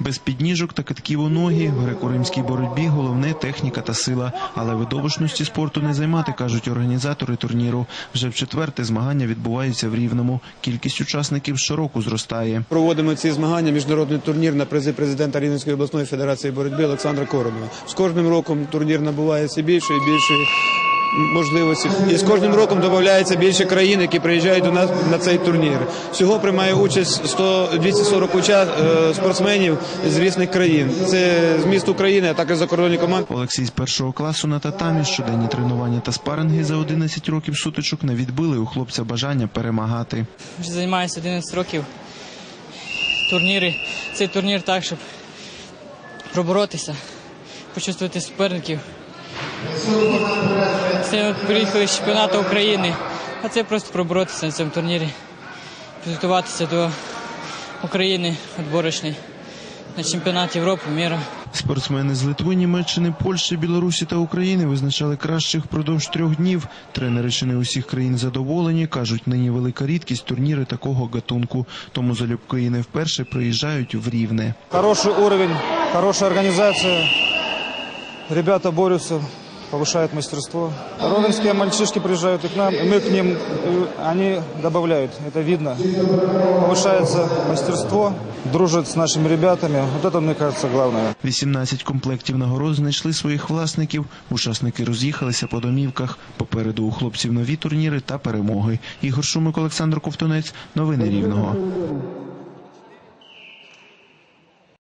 Без підніжок та китків у ноги в греко-римській боротьбі головне техніка та сила. Але видовищності спорту не займати, кажуть організатори турніру. Вже в четверте змагання відбуваються в Рівному. Кількість учасників щороку зростає. Проводимо ці змагання міжнародний турнір на призи президента Рівненської обласної федерації боротьби Олександра Коронова. З кожним роком турнір набуває все більше і більше можливості. І з кожним роком додається більше країн, які приїжджають до нас на цей турнір. Всього приймає участь 100, 240 уча- е, спортсменів з різних країн. Це з міст України, а також закордонні команди. Олексій з першого класу на татамі щоденні тренування та спаринги за 11 років сутичок не відбили у хлопця бажання перемагати. Вже займаюся 11 років. Турніри. Цей турнір так, щоб проборотися, почувствувати суперників. Це приїхали з чемпіонату України, а це просто проборотися на цьому турнірі, підготуватися до України відборочний на чемпіонат Європи, міра. Спортсмени з Литви, Німеччини, Польщі, Білорусі та України визначали кращих впродовж трьох днів. Тренери чи не усіх країн задоволені. кажуть, нині велика рідкість турніри такого гатунку. Тому залюбки і не вперше приїжджають в Рівне. Хороший уровень, хорошая организация. Ребята борются, повышают мастерство. Ровенские мальчишки приезжают и к нам, и мы к ним, и они добавляют, это видно. Повышается мастерство, дружат с нашими ребятами. Вот это, мне кажется, главное. 18 комплектів нагород знайшли своїх власників. Учасники роз'їхалися по домівках. Попереду у хлопців нові турніри та перемоги. Ігор Шумик, Олександр Ковтунець. Новини Рівного.